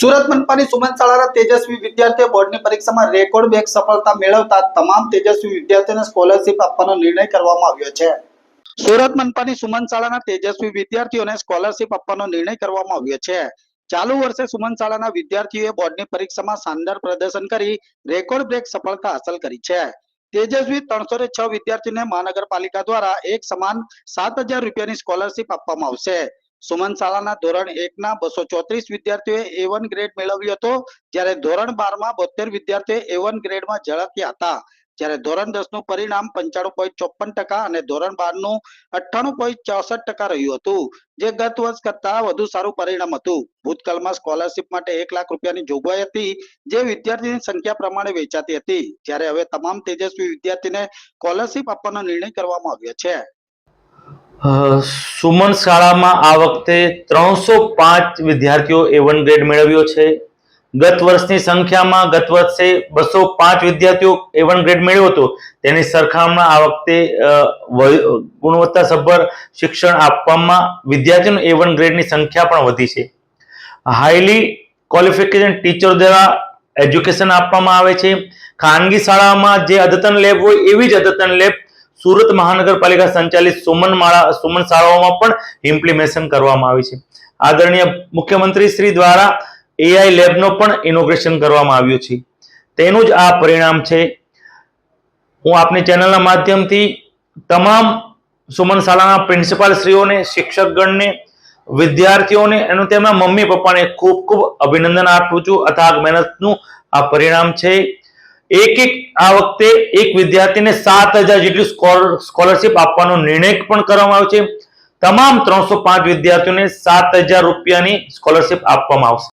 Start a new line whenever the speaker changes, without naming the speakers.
સુરત મનપાની સુમન શાળાના તેજસ્વી વિદ્યાર્થીઓ બોર્ડની પરીક્ષામાં રેકોર્ડ બેક સફળતા મેળવતા તમામ તેજસ્વી વિદ્યાર્થીઓને સ્કોલરશિપ આપવાનો નિર્ણય કરવામાં આવ્યો છે. સુરત મનપાની સુમન શાળાના તેજસ્વી વિદ્યાર્થીઓને સ્કોલરશિપ આપવાનો નિર્ણય કરવામાં આવ્યો છે. ચાલુ વર્ષે સુમન શાળાના વિદ્યાર્થીઓએ બોર્ડની પરીક્ષામાં શાનદાર પ્રદર્શન કરી રેકોર્ડ બ્રેક સફળતા હાંસલ કરી છે. તેજસ્વી ત્રણસો છ વિદ્યાર્થીઓને મહાનગરપાલિકા દ્વારા એક સમાન સાત હજાર રૂપિયાની સ્કોલરશિપ આપવામાં આવશે. સુમન શાળાના ધોરણ એક ના બસો ચોત્રીસ વિદ્યાર્થીઓએ એ ગ્રેડ મેળવ્યો હતો. જ્યારે ધોરણ બારમાં બોતેર વિદ્યાર્થીઓ એ વન ગ્રેડમાં ઝળક્યા હતા. જ્યારે ધોરણ દસનું પરિણામ પંચાણું પોઈન્ટ ચોપન ટકા અને ધોરણ બારનું અઠ્ઠાણું પોઈન્ટ ચોસઠ ટકા રહ્યું હતું, જે ગત વર્ષ કરતા વધુ સારું પરિણામ હતું. ભૂતકાળમાં સ્કોલરશિપ માટે એક લાખ રૂપિયાની જોગવાઈ હતી, જે વિદ્યાર્થીની સંખ્યા પ્રમાણે વેચાતી હતી. જ્યારે હવે તમામ તેજસ્વી વિદ્યાર્થીને સ્કોલરશિપ આપવાનો નિર્ણય કરવામાં આવ્યો છે.
સુમન શાળામાં આ વખતે ત્રણસો પાંચ વિદ્યાર્થીઓ એ વન ગ્રેડ મેળવ્યો છે. ગત વર્ષની સંખ્યામાં ગત વર્ષે બસો પાંચ વિદ્યાર્થીઓ એ વન ગ્રેડ મેળવ્યો હતો. તેની સરખામણીમાં આ વખતે ગુણવત્તાસભર શિક્ષણ આપવામાં વિદ્યાર્થીઓનો એ વન ગ્રેડની સંખ્યા પણ વધી છે. હાઈલી ક્વોલિફિકેશન ટીચર દ્વારા એજ્યુકેશન આપવામાં આવે છે. ખાનગી શાળામાં જે અદ્યતન લેબ હોય એવી જ અદ્યતન લેબ સુરત મહાનગરપાલિકા સંચાલિત સુમન માળા, સુમન શાળાઓમાં પણ ઇમ્પ્લિમેશન કરવામાં આવી છે. આદરણીય મુખ્યમંત્રી શ્રી દ્વારા એઆઈ લેબનો પણ ઇનોગ્રેશન કરવામાં આવ્યું છે. તેનું જ આ પરિણામ છે. હું આપની ચેનલના માધ્યમથી તમામ સુમન શાળાના પ્રિન્સિપાલ શ્રીઓને, શિક્ષકગણને, વિદ્યાર્થીઓને અને તેમના મમ્મી પપ્પાને ખૂબ ખૂબ અભિનંદન આપું છું. અથાગ મહેનતનું આ પરિણામ છે. એક એક આ વખતે એક વિદ્યાર્થીને સાત હજાર જેટલી સ્કોલરશિપ આપવાનો નિર્ણય પણ કરવામાં આવ્યો છે. તમામ ત્રણસો પાંચ વિદ્યાર્થીઓને સાત હજાર રૂપિયાની સ્કોલરશિપ આપવામાં આવશે.